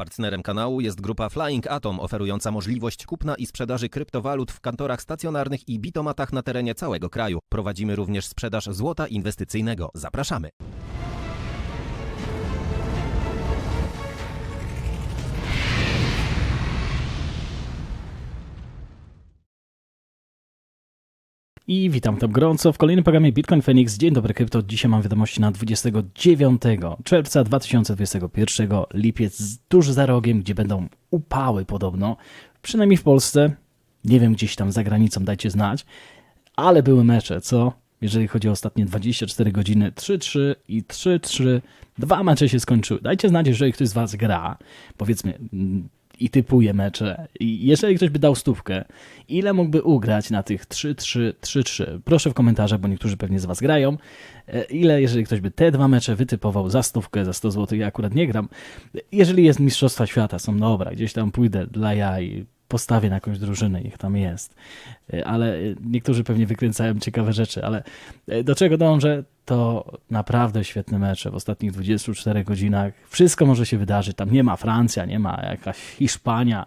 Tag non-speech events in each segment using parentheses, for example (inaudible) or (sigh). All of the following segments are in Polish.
Partnerem kanału jest grupa Flying Atom, oferująca możliwość kupna i sprzedaży kryptowalut w kantorach stacjonarnych i bitomatach na terenie całego kraju. Prowadzimy również sprzedaż złota inwestycyjnego. Zapraszamy. I witam tam gorąco w kolejnym programie Bitcoin Phoenix. Dzień dobry krypto. Dzisiaj mam wiadomości na 29 czerwca 2021. Lipiec tuż za rogiem, gdzie będą upały podobno. Przynajmniej w Polsce. Nie wiem, gdzieś tam za granicą, dajcie znać. Ale były mecze, co? Jeżeli chodzi o ostatnie 24 godziny, 3-3 i 3-3. Dwa mecze się skończyły. Dajcie znać, jeżeli ktoś z Was gra. Powiedzmy, i typuje mecze. I jeżeli ktoś by dał stówkę, ile mógłby ugrać na tych 3-3, 3-3? Proszę w komentarzach, bo niektórzy pewnie z Was grają. E, Ile, jeżeli ktoś by te dwa mecze wytypował za stówkę, za 100 zł, ja akurat nie gram. Jeżeli jest Mistrzostwa Świata, są dobra, gdzieś tam pójdę dla jaj, postawię na jakąś drużynę, niech tam jest. E, Ale e, niektórzy pewnie wykręcają ciekawe rzeczy, ale e, do czego dążę? To naprawdę świetne mecze w ostatnich 24 godzinach. Wszystko może się wydarzyć. Tam nie ma Francja, nie ma jakaś Hiszpania.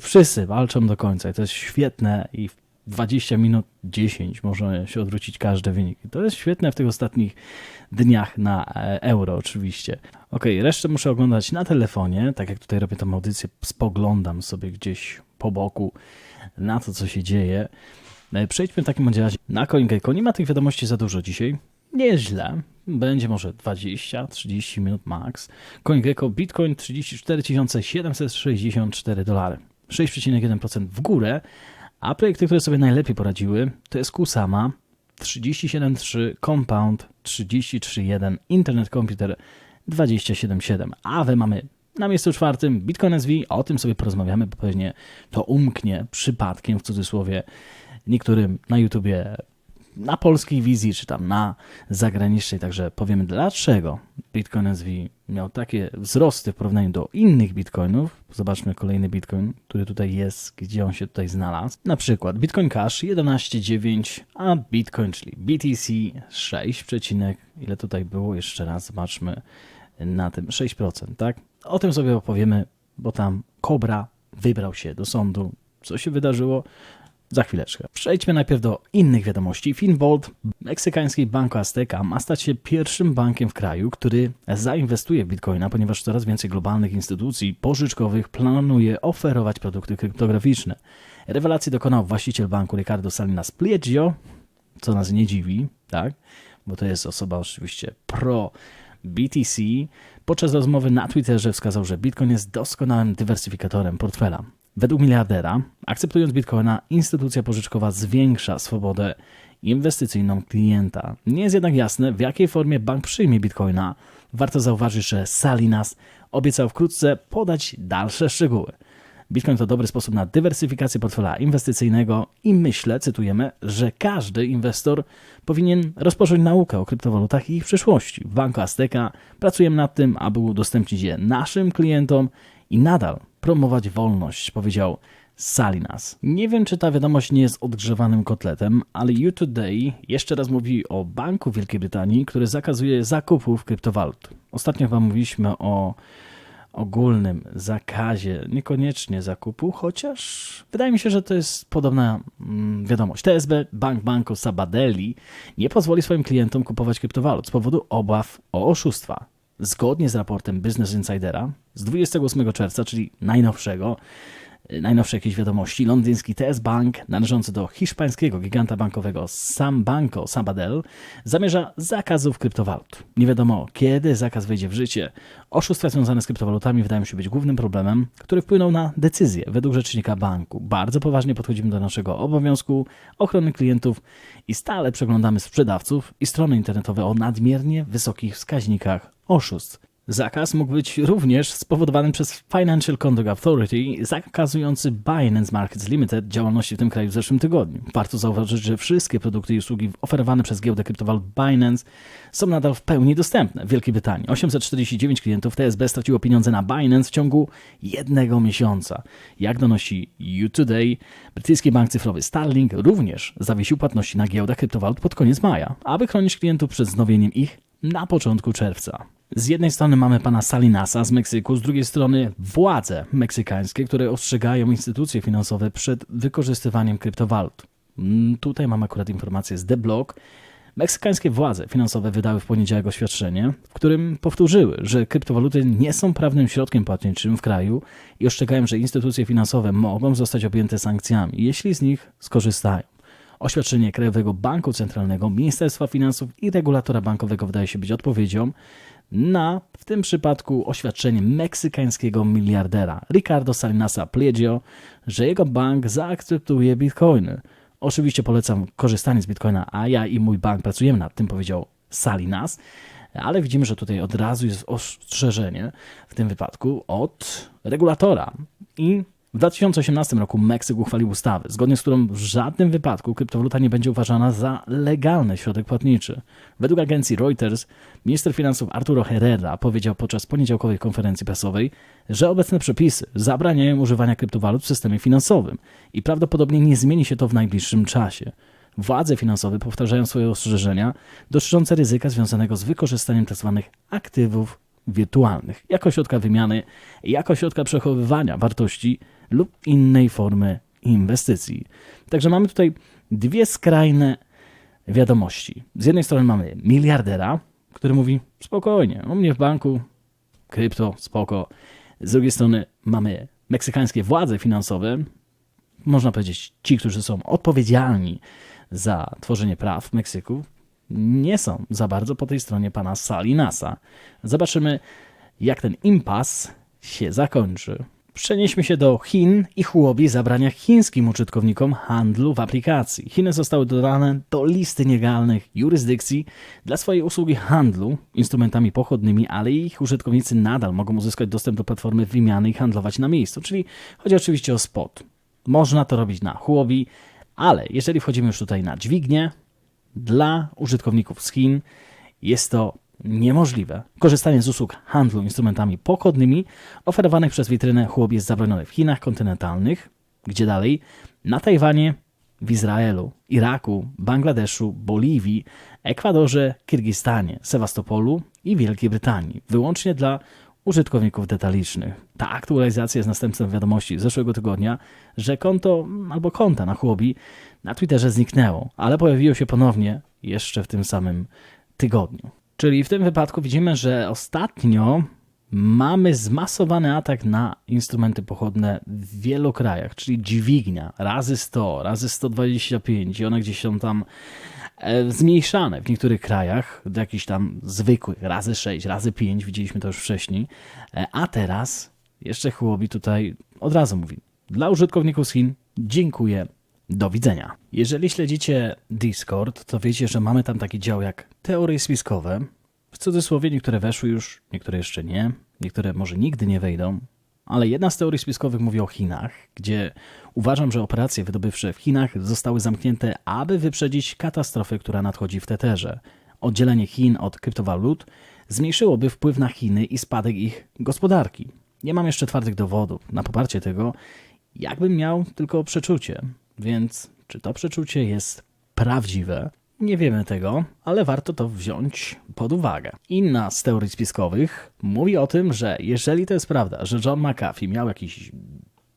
Wszyscy walczą do końca i to jest świetne i 20 minut 10 może się odwrócić każdy wynik. I to jest świetne w tych ostatnich dniach na e, euro oczywiście. Ok, resztę muszę oglądać na telefonie, tak jak tutaj robię tą audycję, spoglądam sobie gdzieś po boku na to, co się dzieje. E, Przejdźmy w takim razie na CoinGecko. Nie ma tych wiadomości za dużo dzisiaj. Nie jest źle. Będzie może 20-30 minut max. CoinGecko Bitcoin 34 764 dolary. 6,1% w górę. A projekty, które sobie najlepiej poradziły, to jest Kusama 37.3, Compound 33.1, Internet Computer 27.7. A mamy na miejscu czwartym Bitcoin SV, o tym sobie porozmawiamy, bo pewnie to umknie przypadkiem, w cudzysłowie, niektórym na YouTubie, na polskiej wizji, czy tam na zagranicznej, także powiemy dlaczego Bitcoin SV miał takie wzrosty w porównaniu do innych Bitcoinów. Zobaczmy kolejny Bitcoin, który tutaj jest, gdzie on się tutaj znalazł. Na przykład Bitcoin Cash 11,9, a Bitcoin, czyli BTC 6, przecinek, ile tutaj było, jeszcze raz zobaczmy na tym 6%, tak? O tym sobie opowiemy, bo tam Cobra wybrał się do sądu. Co się wydarzyło? Za chwileczkę. Przejdźmy najpierw do innych wiadomości. Finbold, meksykański Banco Azteca, ma stać się pierwszym bankiem w kraju, który zainwestuje w bitcoina, ponieważ coraz więcej globalnych instytucji pożyczkowych planuje oferować produkty kryptograficzne. Rewelacji dokonał właściciel banku Ricardo Salinas Pliegio, co nas nie dziwi, tak? Bo to jest osoba oczywiście pro BTC. Podczas rozmowy na Twitterze wskazał, że Bitcoin jest doskonałym dywersyfikatorem portfela. Według miliardera, akceptując Bitcoina, instytucja pożyczkowa zwiększa swobodę inwestycyjną klienta. Nie jest jednak jasne, w jakiej formie bank przyjmie Bitcoina. Warto zauważyć, że Salinas obiecał wkrótce podać dalsze szczegóły. Bitcoin to dobry sposób na dywersyfikację portfela inwestycyjnego i myślę, cytujemy, że każdy inwestor powinien rozpocząć naukę o kryptowalutach i ich przyszłości. W Banku Azteca pracujemy nad tym, aby udostępnić je naszym klientom i nadal promować wolność, powiedział Salinas. Nie wiem, czy ta wiadomość nie jest odgrzewanym kotletem, ale You Today jeszcze raz mówi o Banku Wielkiej Brytanii, który zakazuje zakupów kryptowalut. Ostatnio Wam mówiliśmy o ogólnym zakazie, niekoniecznie zakupu, chociaż wydaje mi się, że to jest podobna mm, wiadomość. TSB Bank Banco Sabadell nie pozwoli swoim klientom kupować kryptowalut z powodu obaw o oszustwa. Zgodnie z raportem Business Insidera z 28 czerwca, czyli najnowszego, y, najnowsze jakieś wiadomości, londyński TS Bank, należący do hiszpańskiego giganta bankowego Sam Banco Sabadell, zamierza zakazów kryptowalut. Nie wiadomo, kiedy zakaz wejdzie w życie. Oszustwa związane z kryptowalutami wydają się być głównym problemem, który wpłynął na decyzję według rzecznika banku. Bardzo poważnie podchodzimy do naszego obowiązku ochrony klientów i stale przeglądamy sprzedawców i strony internetowe o nadmiernie wysokich wskaźnikach oszustw. Zakaz mógł być również spowodowany przez Financial Conduct Authority, zakazujący Binance Markets Limited działalności w tym kraju w zeszłym tygodniu. Warto zauważyć, że wszystkie produkty i usługi oferowane przez giełdę kryptowalut Binance są nadal w pełni dostępne w Wielkiej Brytanii. 849 klientów TSB straciło pieniądze na Binance w ciągu jednego miesiąca. Jak donosi U-Today, brytyjski bank cyfrowy Starlink również zawiesił płatności na giełdach kryptowalut pod koniec maja, aby chronić klientów przed wznowieniem ich na początku czerwca. Z jednej strony mamy pana Salinasa z Meksyku, z drugiej strony władze meksykańskie, które ostrzegają instytucje finansowe przed wykorzystywaniem kryptowalut. Mm, Tutaj mam akurat informację z The Block. Meksykańskie władze finansowe wydały w poniedziałek oświadczenie, w którym powtórzyły, że kryptowaluty nie są prawnym środkiem płatniczym w kraju i ostrzegają, że instytucje finansowe mogą zostać objęte sankcjami, jeśli z nich skorzystają. Oświadczenie Krajowego Banku Centralnego, Ministerstwa Finansów i regulatora bankowego wydaje się być odpowiedzią na, w tym przypadku, oświadczenie meksykańskiego miliardera Ricardo Salinasa Pliegio, że jego bank zaakceptuje bitcoiny. Oczywiście polecam korzystanie z bitcoina, a ja i mój bank pracujemy nad tym, powiedział Salinas, ale widzimy, że tutaj od razu jest ostrzeżenie w tym wypadku od regulatora. I w 2018 roku Meksyk uchwalił ustawę, zgodnie z którą w żadnym wypadku kryptowaluta nie będzie uważana za legalny środek płatniczy. Według agencji Reuters minister finansów Arturo Herrera powiedział podczas poniedziałkowej konferencji prasowej, że obecne przepisy zabraniają używania kryptowalut w systemie finansowym i prawdopodobnie nie zmieni się to w najbliższym czasie. Władze finansowe powtarzają swoje ostrzeżenia dotyczące ryzyka związanego z wykorzystaniem tzw. aktywów wirtualnych jako środka wymiany, jako środka przechowywania wartości lub innej formy inwestycji. Także mamy tutaj dwie skrajne wiadomości. Z jednej strony mamy miliardera, który mówi spokojnie, u mnie w banku krypto, spoko. Z drugiej strony mamy meksykańskie władze finansowe, można powiedzieć ci, którzy są odpowiedzialni za tworzenie praw w Meksyku, nie są za bardzo po tej stronie pana Salinasa. Zobaczymy, jak ten impas się zakończy. Przenieśmy się do Chin i Huobi zabrania chińskim użytkownikom handlu w aplikacji. Chiny zostały dodane do listy nielegalnych jurysdykcji dla swojej usługi handlu instrumentami pochodnymi, ale ich użytkownicy nadal mogą uzyskać dostęp do platformy wymiany i handlować na miejscu, czyli chodzi oczywiście o spot. Można to robić na Huobi, ale jeżeli wchodzimy już tutaj na dźwignię, dla użytkowników z Chin. Jest to niemożliwe. Korzystanie z usług handlu instrumentami pochodnymi oferowanych przez witrynę Huobi jest zabronione w Chinach kontynentalnych, gdzie dalej? Na Tajwanie, w Izraelu, Iraku, Bangladeszu, Boliwii, Ekwadorze, Kirgistanie, Sewastopolu i Wielkiej Brytanii, wyłącznie dla użytkowników detalicznych. Ta aktualizacja jest następstwem wiadomości z zeszłego tygodnia, że konto albo konta na Huobi na Twitterze zniknęło, ale pojawiło się ponownie jeszcze w tym samym tygodniu. Czyli w tym wypadku widzimy, że ostatnio mamy zmasowany atak na instrumenty pochodne w wielu krajach, czyli dźwignia razy 100, razy 125 i one gdzieś tam zmniejszane w niektórych krajach do jakichś tam zwykłych, razy 6, razy 5, widzieliśmy to już wcześniej, e, a teraz jeszcze Huobi tutaj od razu mówi, dla użytkowników z Chin dziękuję, do widzenia. Jeżeli śledzicie Discord, to wiecie, że mamy tam taki dział jak teorie spiskowe. W cudzysłowie niektóre weszły już, niektóre jeszcze nie, niektóre może nigdy nie wejdą. Ale jedna z teorii spiskowych mówi o Chinach, gdzie uważam, że operacje wydobywcze w Chinach zostały zamknięte, aby wyprzedzić katastrofę, która nadchodzi w Teterze. Oddzielenie Chin od kryptowalut zmniejszyłoby wpływ na Chiny i spadek ich gospodarki. Nie mam jeszcze twardych dowodów na poparcie tego, jakbym miał tylko przeczucie. Więc czy to przeczucie jest prawdziwe? Nie wiemy tego, ale warto to wziąć pod uwagę. Inna z teorii spiskowych mówi o tym, że jeżeli to jest prawda, że John McAfee miał jakiś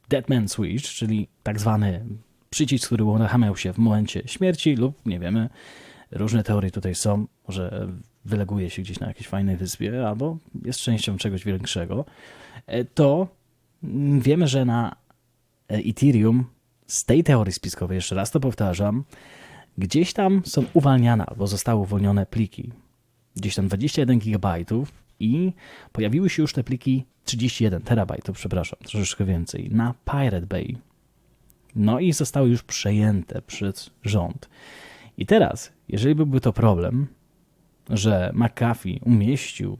Deadman Switch, czyli tak zwany przycisk, który uruchamiał się w momencie śmierci lub nie wiemy, różne teorie tutaj są, może wyleguje się gdzieś na jakiejś fajnej wyspie albo jest częścią czegoś większego, e, to wiemy, że na Ethereum z tej teorii spiskowej, jeszcze raz to powtarzam, gdzieś tam są uwalniane albo zostały uwolnione pliki. Gdzieś tam 21 GB i pojawiły się już te pliki 31 terabajtów, przepraszam, troszeczkę więcej, na Pirate Bay. No i zostały już przejęte przez rząd. I teraz, jeżeli byłby to problem, że McAfee umieścił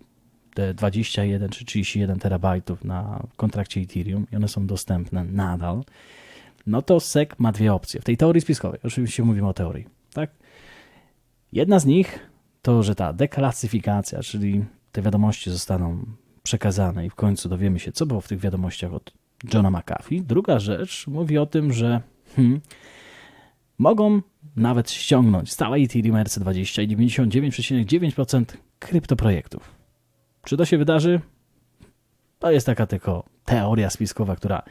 te 21 czy 31 terabajtów na kontrakcie Ethereum i one są dostępne nadal, no to SEC ma dwie opcje. W tej teorii spiskowej, oczywiście mówimy o teorii, tak? Jedna z nich to, że ta deklasyfikacja, czyli te wiadomości zostaną przekazane i w końcu dowiemy się, co było w tych wiadomościach od Johna McAfee. Druga rzecz mówi o tym, że hmm, mogą nawet ściągnąć z całej Ethereum RC20 i 99,9% kryptoprojektów. Czy to się wydarzy? To jest taka tylko teoria spiskowa, która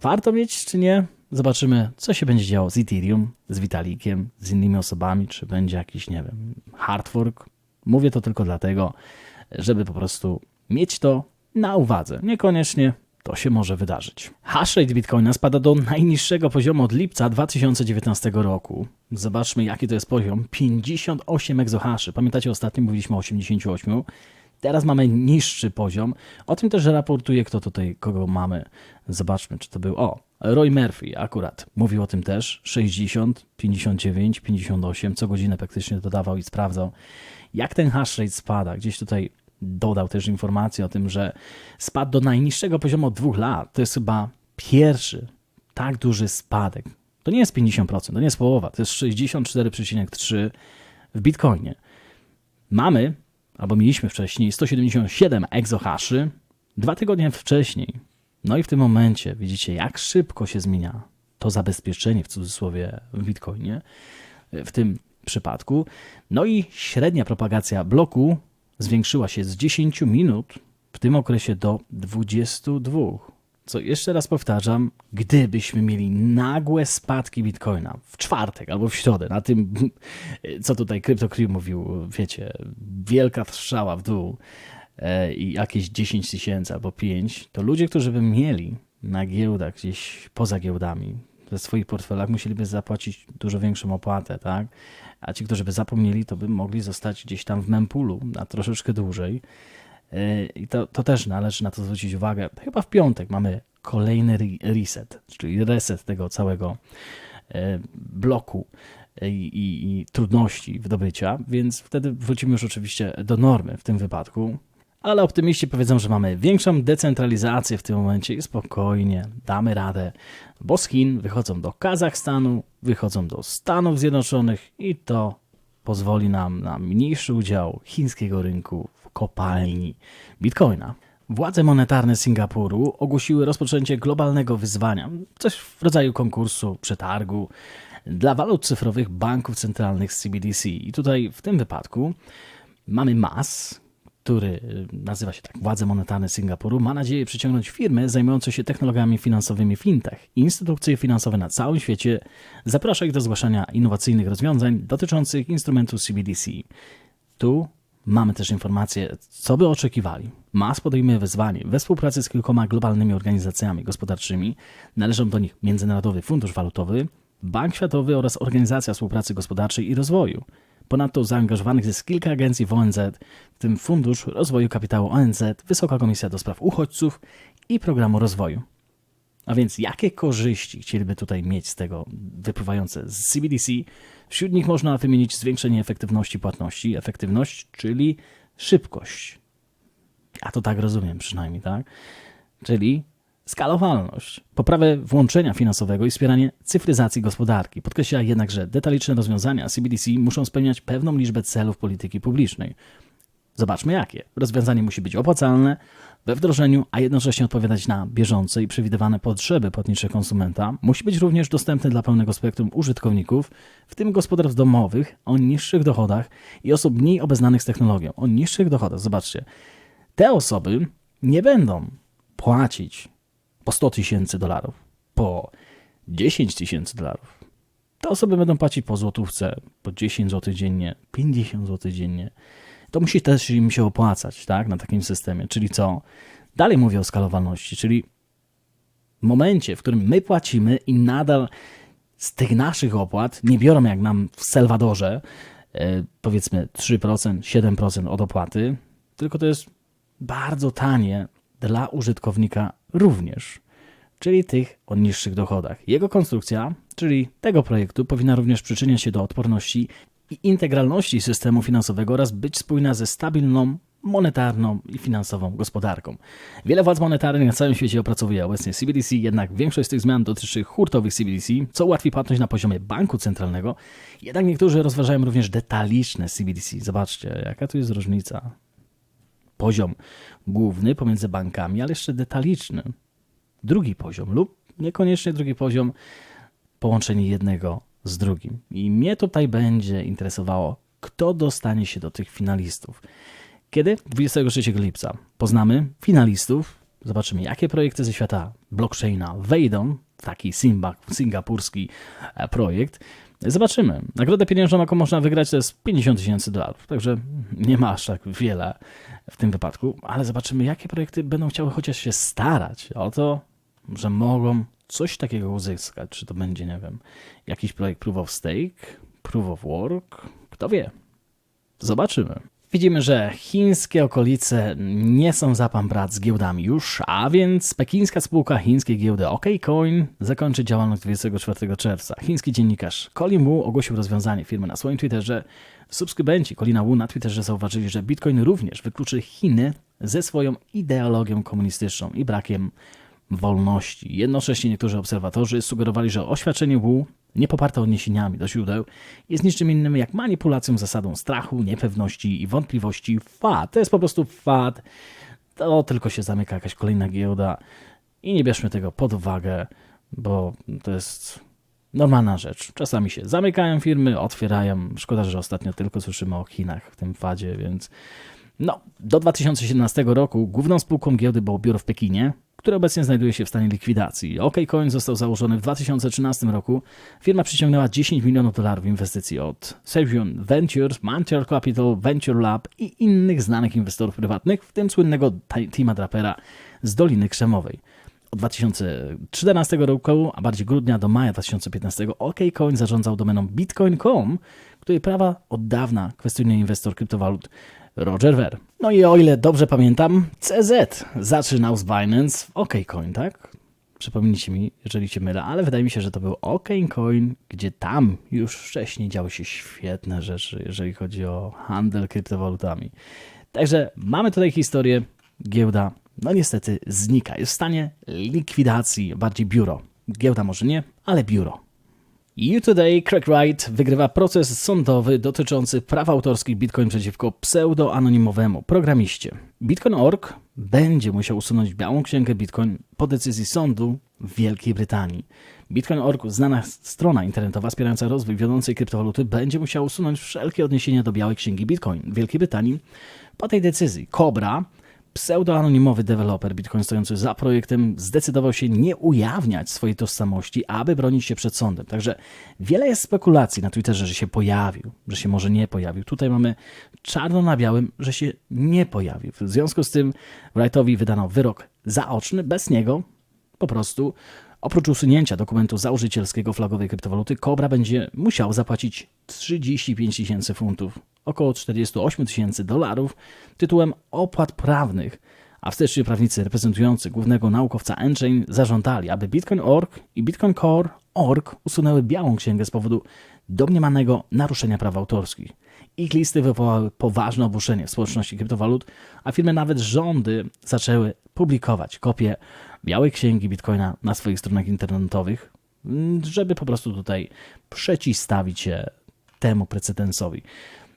warto mieć, czy nie? Zobaczymy, co się będzie działo z Ethereum, z Vitalikiem, z innymi osobami, czy będzie jakiś, nie wiem, hard fork. Mówię to tylko dlatego, żeby po prostu mieć to na uwadze. Niekoniecznie to się może wydarzyć. Hashrate Bitcoina spada do najniższego poziomu od lipca 2019 roku. Zobaczmy, jaki to jest poziom. 58 exohaszy. Pamiętacie, ostatnio mówiliśmy o 88. Teraz mamy niższy poziom. O tym też raportuje, kto tutaj, kogo mamy. Zobaczmy, czy to był. O, Roy Murphy akurat mówił o tym też. 60, 59, 58. Co godzinę praktycznie dodawał i sprawdzał, jak ten hashrate spada. Gdzieś tutaj dodał też informację o tym, że spadł do najniższego poziomu od dwóch lat. To jest chyba pierwszy tak duży spadek. To nie jest 50%, to nie jest połowa, to jest 64,3% w Bitcoinie. Mamy, albo mieliśmy wcześniej, 177 exohaszy dwa tygodnie wcześniej. No i w tym momencie widzicie, jak szybko się zmienia to zabezpieczenie w cudzysłowie w Bitcoinie w tym przypadku. No i średnia propagacja bloku zwiększyła się z 10 minut w tym okresie do 22. Co jeszcze raz powtarzam, gdybyśmy mieli nagłe spadki bitcoina w czwartek albo w środę, na tym, (laughs) co tutaj CryptoCrew mówił, wiecie, wielka strzała w dół e, i jakieś 10 tysięcy albo 5, to ludzie, którzy by mieli na giełdach gdzieś poza giełdami, we swoich portfelach musieliby zapłacić dużo większą opłatę, tak? A ci, którzy by zapomnieli, to by mogli zostać gdzieś tam w mempulu na troszeczkę dłużej. Yy, I to, to też należy na to zwrócić uwagę. Chyba w piątek mamy kolejny re- reset, czyli reset tego całego yy, bloku yy, i, i trudności wydobycia, więc wtedy wrócimy już oczywiście do normy w tym wypadku. Ale optymiści powiedzą, że mamy większą decentralizację w tym momencie i spokojnie damy radę, bo z Chin wychodzą do Kazachstanu, wychodzą do Stanów Zjednoczonych i to pozwoli nam na mniejszy udział chińskiego rynku kopalni bitcoina. Władze monetarne Singapuru ogłosiły rozpoczęcie globalnego wyzwania, coś w rodzaju konkursu, przetargu dla walut cyfrowych banków centralnych z CBDC. I tutaj w tym wypadku mamy MAS, który y, nazywa się tak Władze Monetarne Singapuru, ma nadzieję przyciągnąć firmy zajmujące się technologiami finansowymi fintech. Instytucje finansowe na całym świecie zaprasza ich do zgłaszania innowacyjnych rozwiązań dotyczących instrumentów CBDC. Tu mamy też informacje, co by oczekiwali. MAS podejmuje wyzwanie we współpracy z kilkoma globalnymi organizacjami gospodarczymi. Należą do nich Międzynarodowy Fundusz Walutowy, Bank Światowy oraz Organizacja Współpracy Gospodarczej i Rozwoju. Ponadto zaangażowanych jest kilka agencji w ONZ, w tym Fundusz Rozwoju Kapitału ONZ, Wysoka Komisja do Spraw Uchodźców i Programu Rozwoju. A więc jakie korzyści chcieliby tutaj mieć z tego wypływające z CBDC? Wśród nich można wymienić zwiększenie efektywności płatności, efektywność, czyli szybkość. Ja to tak rozumiem przynajmniej, tak? Czyli skalowalność, poprawę włączenia finansowego i wspieranie cyfryzacji gospodarki. Podkreśla jednak, że detaliczne rozwiązania CBDC muszą spełniać pewną liczbę celów polityki publicznej. Zobaczmy jakie. Rozwiązanie musi być opłacalne we wdrożeniu, a jednocześnie odpowiadać na bieżące i przewidywane potrzeby płatnicze konsumenta. Musi być również dostępny dla pełnego spektrum użytkowników, w tym gospodarstw domowych o niższych dochodach i osób mniej obeznanych z technologią. O niższych dochodach, zobaczcie. Te osoby nie będą płacić po 100 tysięcy dolarów, po 10 tysięcy dolarów. Te osoby będą płacić po złotówce, po 10 zł dziennie, 50 zł dziennie. To musi też im się opłacać, tak, na takim systemie. Czyli co? Dalej mówię o skalowalności, czyli w momencie, w którym my płacimy i nadal z tych naszych opłat nie biorą jak nam w Salwadorze, e, powiedzmy 3%, 7% od opłaty, tylko to jest bardzo tanie dla użytkownika również, czyli tych o niższych dochodach. Jego konstrukcja, czyli tego projektu, powinna również przyczyniać się do odporności i integralności systemu finansowego oraz być spójna ze stabilną, monetarną i finansową gospodarką. Wiele władz monetarnych na całym świecie opracowuje obecnie CBDC, jednak większość z tych zmian dotyczy hurtowych CBDC, co ułatwi płatność na poziomie banku centralnego. Jednak niektórzy rozważają również detaliczne CBDC. Zobaczcie, jaka tu jest różnica. Poziom główny pomiędzy bankami, ale jeszcze detaliczny. Drugi poziom lub niekoniecznie drugi poziom, połączenie jednego z drugim. I mnie tutaj będzie interesowało, kto dostanie się do tych finalistów. Kiedy? 23 lipca. Poznamy finalistów, zobaczymy jakie projekty ze świata blockchaina wejdą w taki Simba, singapurski e, projekt. Zobaczymy. Nagrodę pieniężną, jaką można wygrać, to jest 50 tysięcy dolarów, także nie ma aż tak wiele w tym wypadku, ale zobaczymy, jakie projekty będą chciały chociaż się starać o to, że mogą coś takiego uzyskać. Czy to będzie, nie wiem, jakiś projekt Proof of Stake, Proof of Work, kto wie. Zobaczymy. Widzimy, że chińskie okolice nie są za pan brat z giełdami już, a więc pekińska spółka chińskiej giełdy OKCoin zakończy działalność 24 czerwca. Chiński dziennikarz Colin Wu ogłosił rozwiązanie firmy na swoim Twitterze. Subskrybenci Colina Wu na Twitterze zauważyli, że Bitcoin również wykluczy Chiny ze swoją ideologią komunistyczną i brakiem wolności. Jednocześnie niektórzy obserwatorzy sugerowali, że oświadczenie Wu, nie poparte odniesieniami do źródeł, jest niczym innym jak manipulacją zasadą strachu, niepewności i wątpliwości. Fad. To jest po prostu fad. To tylko się zamyka jakaś kolejna giełda i nie bierzmy tego pod uwagę, bo to jest normalna rzecz. Czasami się zamykają firmy, otwierają. Szkoda, że ostatnio tylko słyszymy o Chinach w tym fadzie, więc no, do 2017 roku główną spółką giełdy było biuro w Pekinie, które obecnie znajduje się w stanie likwidacji. OKCoin został założony w 2013 roku. Firma przyciągnęła 10 milionów dolarów inwestycji od Sevion Ventures, Mantior Capital, Venture Lab i innych znanych inwestorów prywatnych, w tym słynnego Tima Drapera z Doliny Krzemowej. Od 2014 roku, a bardziej grudnia do maja 2015 OKCoin zarządzał domeną bitcoin.com, której prawa od dawna kwestionuje inwestor kryptowalut Roger Ver. No i o ile dobrze pamiętam, CZ zaczynał z Binance w OKCoin, tak? Przypomnijcie mi, jeżeli się mylę, ale wydaje mi się, że to był OKCoin, gdzie tam już wcześniej działy się świetne rzeczy, jeżeli chodzi o handel kryptowalutami. Także mamy tutaj historię, giełda, no niestety znika, jest w stanie likwidacji, bardziej biuro. Giełda może nie, ale biuro. You Today Craig Wright wygrywa proces sądowy dotyczący praw autorskich Bitcoin przeciwko pseudoanonimowemu programiście. Bitcoin.org będzie musiał usunąć białą księgę Bitcoin po decyzji sądu w Wielkiej Brytanii. Bitcoin.org, znana strona internetowa wspierająca rozwój wiodącej kryptowaluty, będzie musiała usunąć wszelkie odniesienia do białej księgi Bitcoin w Wielkiej Brytanii. Po tej decyzji Cobra Pseudoanonimowy deweloper Bitcoin stojący za projektem zdecydował się nie ujawniać swojej tożsamości, aby bronić się przed sądem. Także wiele jest spekulacji na Twitterze, że się pojawił, że się może nie pojawił. Tutaj mamy czarno na białym, że się nie pojawił. W związku z tym Wrightowi wydano wyrok zaoczny, bez niego po prostu Oprócz usunięcia dokumentu założycielskiego flagowej kryptowaluty, Cobra będzie musiał zapłacić 35 tysięcy funtów, około 48 tysięcy dolarów, tytułem opłat prawnych, a wsteczni prawnicy reprezentujący głównego naukowca Enchain zażądali, aby Bitcoin.org i Bitcoin Core.org usunęły białą księgę z powodu domniemanego naruszenia praw autorskich. Ich listy wywołały poważne oburzenie w społeczności kryptowalut, a firmy nawet rządy zaczęły publikować kopie białej księgi Bitcoina na swoich stronach internetowych, żeby po prostu tutaj przeciwstawić się temu precedensowi.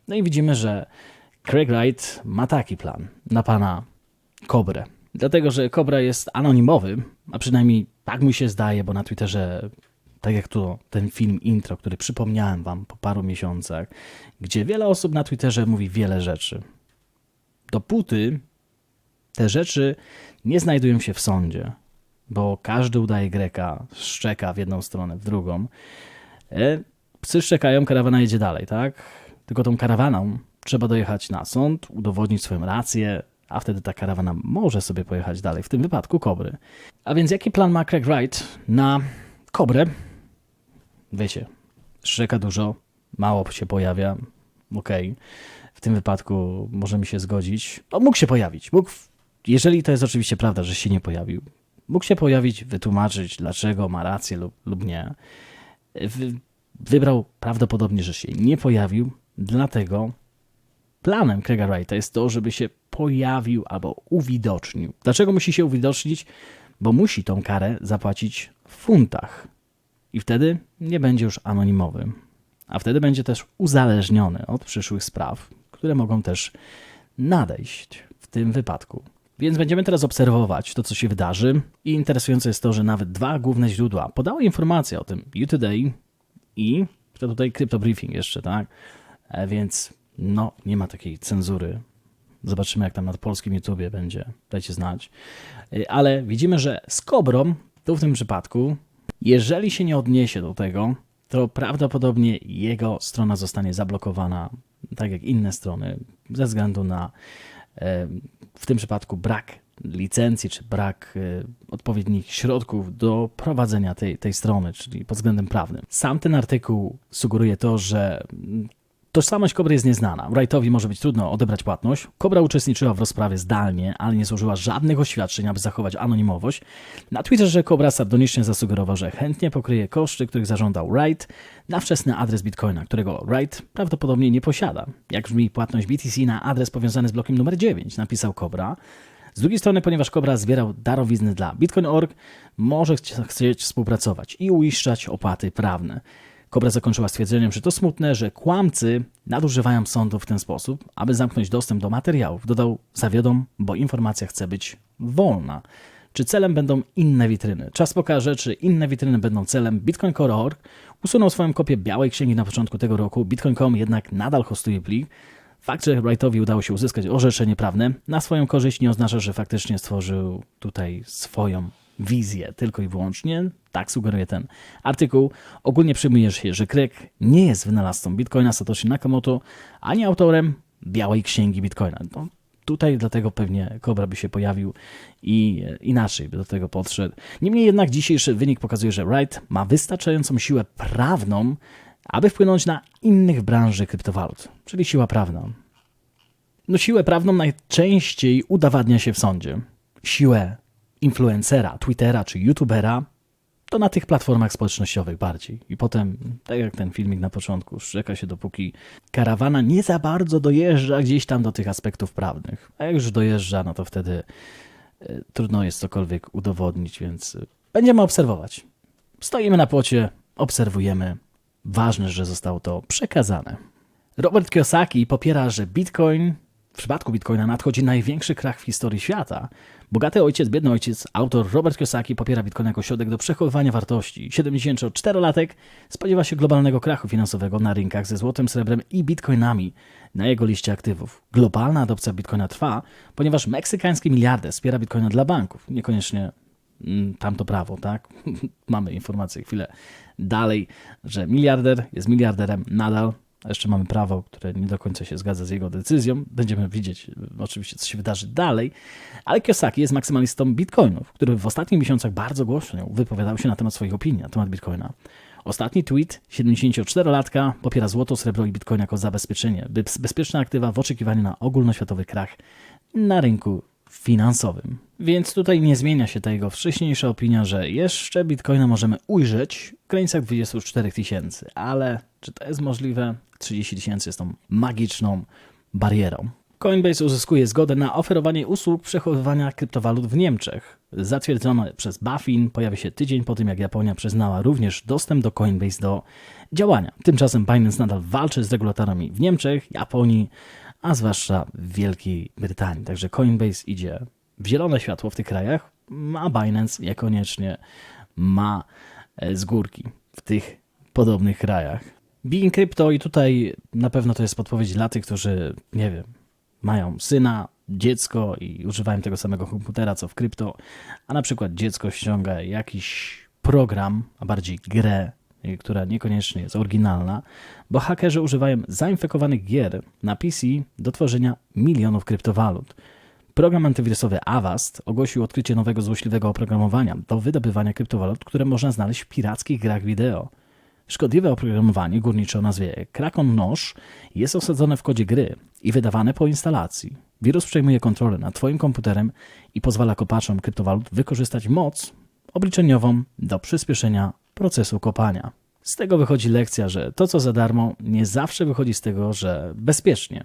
No i widzimy, że Craig Wright ma taki plan na pana Kobrę. Dlatego, że Kobra jest anonimowy, a przynajmniej tak mi się zdaje, bo na Twitterze, tak jak tu ten film intro, który przypomniałem wam po paru miesiącach, gdzie wiele osób na Twitterze mówi wiele rzeczy. Dopóty te rzeczy nie znajdują się w sądzie, bo każdy udaje Greka, szczeka w jedną stronę, w drugą. E, psy szczekają, karawana jedzie dalej, tak? Tylko tą karawaną trzeba dojechać na sąd, udowodnić swoją rację, a wtedy ta karawana może sobie pojechać dalej, w tym wypadku kobry. A więc jaki plan ma Craig Wright na kobrę? Wiecie, szczeka dużo, mało się pojawia, okej. Okay. W tym wypadku możemy się zgodzić. No, mógł się pojawić, mógł jeżeli to jest oczywiście prawda, że się nie pojawił, mógł się pojawić, wytłumaczyć, dlaczego ma rację lub, lub nie. Wybrał prawdopodobnie, że się nie pojawił, dlatego planem Craiga Wrighta jest to, żeby się pojawił albo uwidocznił. Dlaczego musi się uwidocznić? Bo musi tą karę zapłacić w funtach. I wtedy nie będzie już anonimowy. A wtedy będzie też uzależniony od przyszłych spraw, które mogą też nadejść w tym wypadku. Więc będziemy teraz obserwować to, co się wydarzy. I interesujące jest to, że nawet dwa główne źródła podały informacje o tym U-Today i to tutaj Crypto Briefing jeszcze, tak? E, więc no, nie ma takiej cenzury Zobaczymy, jak tam na polskim YouTubie będzie. Dajcie znać. Y, Ale widzimy, że z Kobrą, tu w tym przypadku, jeżeli się nie odniesie do tego, to prawdopodobnie jego strona zostanie zablokowana, tak jak inne strony, ze względu na e, w tym przypadku brak licencji, czy brak e, odpowiednich środków do prowadzenia tej, tej strony, czyli pod względem prawnym. Sam ten artykuł sugeruje to, że Tożsamość Kobry jest nieznana. Wrightowi może być trudno odebrać płatność. Kobra uczestniczyła w rozprawie zdalnie, ale nie złożyła żadnych oświadczeń, aby zachować anonimowość. Na Twitterze Kobra sardonicznie zasugerował, że chętnie pokryje koszty, których zażądał Wright na wczesny adres Bitcoina, którego Wright prawdopodobnie nie posiada. Jak brzmi płatność BTC na adres powiązany z blokiem numer 9, napisał Kobra. Z drugiej strony, ponieważ Kobra zbierał darowizny dla Bitcoin.org, może chci- chcieć współpracować i uiszczać opłaty prawne. Kobra zakończyła stwierdzeniem, że to smutne, że kłamcy nadużywają sądu w ten sposób, aby zamknąć dostęp do materiałów. Dodał, zawiodom, bo informacja chce być wolna. Czy celem będą inne witryny? Czas pokaże, czy inne witryny będą celem. Bitcoin.org usunął swoją kopię białej księgi na początku tego roku. Bitcoin.com jednak nadal hostuje plik. Fakt, że Wrightowi udało się uzyskać orzeczenie prawne na swoją korzyść nie oznacza, że faktycznie stworzył tutaj swoją wizję tylko i wyłącznie. Tak sugeruje ten artykuł. Ogólnie przyjmuje się, że Craig nie jest wynalazcą Bitcoina Satoshi Nakamoto, ani autorem białej księgi Bitcoina. No, tutaj dlatego pewnie Kobra by się pojawił i e, inaczej by do tego podszedł. Niemniej jednak dzisiejszy wynik pokazuje, że Wright ma wystarczającą siłę prawną, aby wpłynąć na innych branży kryptowalut, czyli siła prawna. No siłę prawną najczęściej udowadnia się w sądzie. Siłę influencera, Twittera czy YouTubera to na tych platformach społecznościowych bardziej. I potem, tak jak ten filmik na początku, szczeka się dopóki karawana nie za bardzo dojeżdża gdzieś tam do tych aspektów prawnych. A jak już dojeżdża, no to wtedy e, trudno jest cokolwiek udowodnić, więc e, będziemy obserwować. Stoimy na płocie, obserwujemy. Ważne, że zostało to przekazane. Robert Kiyosaki popiera, że Bitcoin, w przypadku Bitcoina nadchodzi największy krach w historii świata. Bogaty ojciec, biedny ojciec, autor Robert Kiyosaki popiera Bitcoin jako środek do przechowywania wartości. 74-latek spodziewa się globalnego krachu finansowego na rynkach ze złotem, srebrem i bitcoinami na jego liście aktywów. Globalna adopcja Bitcoina trwa, ponieważ meksykański miliarder wspiera Bitcoina dla banków. Niekoniecznie mm, tamto prawo, tak? (laughs) mamy informację chwilę dalej, że miliarder jest miliarderem nadal. Jeszcze mamy prawo, które nie do końca się zgadza z jego decyzją. Będziemy widzieć y, oczywiście, co się wydarzy dalej. Ale Kiyosaki jest maksymalistą bitcoinów, który w ostatnich miesiącach bardzo głośno wypowiadał się na temat swoich opinii na temat bitcoina. Ostatni tweet 74-latka popiera złoto, srebro i bitcoin jako zabezpieczenie, bezpieczne aktywa w oczekiwaniu na ogólnoświatowy krach na rynku finansowym. Więc tutaj nie zmienia się ta jego wcześniejsza opinia, że jeszcze bitcoina możemy ujrzeć w granicach 24 tysięcy, ale czy to jest możliwe? 30 tysięcy jest tą magiczną barierą. Coinbase uzyskuje zgodę na oferowanie usług przechowywania kryptowalut w Niemczech. Zatwierdzone przez Bafin pojawia się tydzień po tym, jak Japonia przyznała również dostęp do Coinbase do działania. Tymczasem Binance nadal walczy z regulatorami w Niemczech, Japonii, a zwłaszcza w Wielkiej Brytanii. Także Coinbase idzie w zielone światło w tych krajach, a Binance niekoniecznie ma e, z górki w tych podobnych krajach. Being Crypto i tutaj na pewno to jest podpowiedź dla tych, którzy, nie wiem, mają syna, dziecko i używają tego samego komputera co w krypto, a na przykład dziecko ściąga jakiś program, a bardziej grę, która niekoniecznie jest oryginalna, bo hakerzy używają zainfekowanych gier na PC do tworzenia milionów kryptowalut. Program antywirusowy Avast ogłosił odkrycie nowego złośliwego oprogramowania do wydobywania kryptowalut, które można znaleźć w pirackich grach wideo. Szkodliwe oprogramowanie górnicze o nazwie Krakon Noż jest osadzone w kodzie gry i wydawane po instalacji. Wirus przejmuje kontrolę nad Twoim komputerem i pozwala kopaczom kryptowalut wykorzystać moc obliczeniową do przyspieszenia procesu kopania. Z tego wychodzi lekcja, że to co za darmo nie zawsze wychodzi z tego, że bezpiecznie.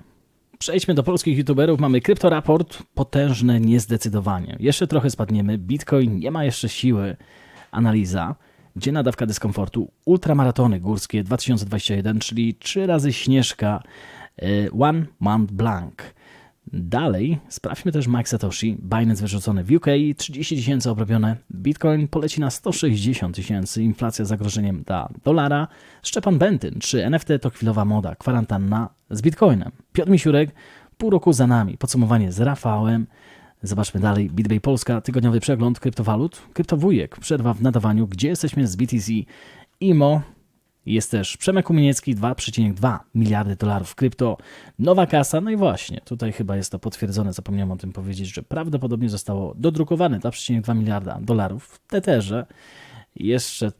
Przejdźmy do polskich youtuberów. Mamy kryptoraport, potężne niezdecydowanie. Jeszcze trochę spadniemy, Bitcoin nie ma jeszcze siły. Analiza, gdzie nadawka dyskomfortu, ultramaratony górskie 2021, czyli trzy razy śnieżka, y, One Month Blank. Dalej sprawdźmy też Mike Satoshi, Binance wyrzucony w UK, 30 tysięcy obrobione, Bitcoin poleci na 160 tysięcy, inflacja zagrożeniem dla dolara, Szczepan Bentyn, czy NFT to chwilowa moda, kwarantanna z Bitcoinem. Piotr Misiurek, Pół roku za nami. Podsumowanie z Rafałem. Zobaczmy dalej. BitBay Polska, tygodniowy przegląd kryptowalut. Kryptowujek, przerwa w nadawaniu. Gdzie jesteśmy z BTC? IMO. Jest też Przemek Umieniecki, 2,2 miliardy dolarów krypto. Nowa kasa, no i właśnie, tutaj chyba jest to potwierdzone, zapomniałem o tym powiedzieć, że prawdopodobnie zostało dodrukowane 2,2 miliarda dolarów w Tetherze jeszcze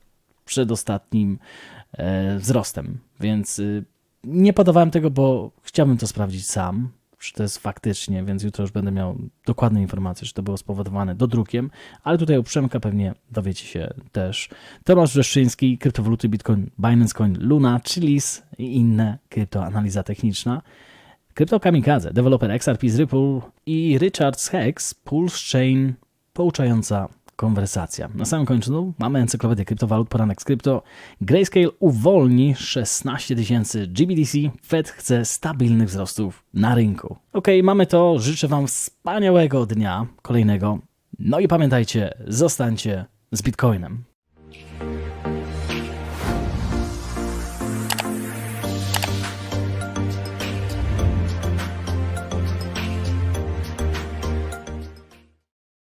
przed ostatnim e, wzrostem, więc y, nie podawałem tego, bo chciałbym to sprawdzić sam, czy to jest faktycznie, więc jutro już będę miał dokładne informacje, czy to było spowodowane dodrukiem, ale tutaj u Przemka pewnie dowiecie się też. Tomasz Wrzeszczyński, kryptowaluty Bitcoin, Binance Coin, Luna, Chilis i inne kryptoanaliza techniczna. Krypto Kamikaze, deweloper XRP z Ripple i Richard Hex, Pulse Chain, pouczająca konwersacja. Na samym końcu mamy encyklopedię kryptowalut, poranek z krypto. Grayscale uwolni 16 tysięcy GBDC. Fed chce stabilnych wzrostów na rynku. Ok, mamy to. Życzę Wam wspaniałego dnia kolejnego. No i pamiętajcie, zostańcie z Bitcoinem.